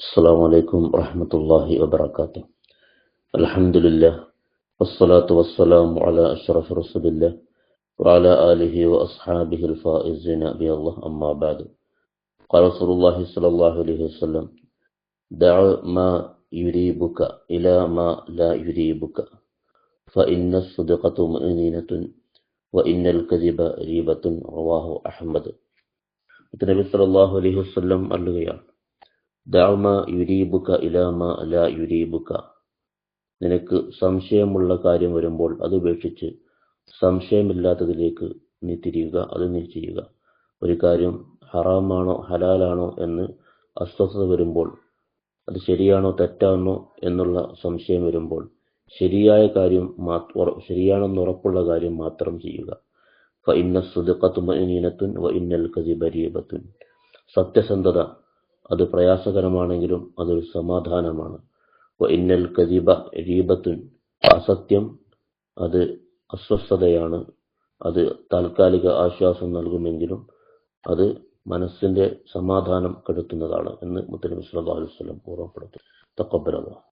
السلام عليكم ورحمة الله وبركاته الحمد لله والصلاة والسلام على أشرف رسول الله وعلى آله وأصحابه الفائزين بي الله أما بعد قال رسول الله صلى الله عليه وسلم دع ما يريبك إلى ما لا يريبك فإن الصدقة مؤمنة وإن الكذب ريبة رواه أحمد നബി സല്ലല്ലാഹു അലൈഹി വസല്ലം അല്ലുകയാണ് ദഅമ യുരീബുക ഇലാമ ലാ യുരീബുക. നിനക്ക് സംശയമുള്ള കാര്യം വരുമ്പോൾ അത് ഉപേക്ഷിച്ച് സംശയമില്ലാത്തതിലേക്ക് നീ തിരിയുക അത് നീ ചെയ്യുക. ഒരു കാര്യം ഹറാമാണോ ഹലാലാണോ എന്ന് അസ്വസ്ഥത വരുമ്പോൾ അത് ശരിയാണോ തെറ്റാണോ എന്നുള്ള സംശയം വരുമ്പോൾ ശരിയായ കാര്യം ശരിയാണെന്ന് ഉറപ്പുള്ള കാര്യം മാത്രം ചെയ്യുക. ഇന്ന സുദഖത്തു മഅനീനത്തുൻ വഇന്നൽ കദിബരീബത്തുൻ സത്യസന്ധത അത് പ്രയാസകരമാണെങ്കിലും അതൊരു സമാധാനമാണ്. ഇന്നൽ കദിബ രീബത്തുൻ അസത്യം അത് അസ്വസ്ഥതയാണ്. അത് താൽക്കാലിക ആശ്വാസം നൽകുമെങ്കിലും അത് മനസ്സിന്റെ സമാധാനം കെടുത്തുന്നതാണ് എന്ന് മുത്തലിം വസല്ലം ഓർമ്മപ്പെടുത്തും തക്കബലല്ലാഹ്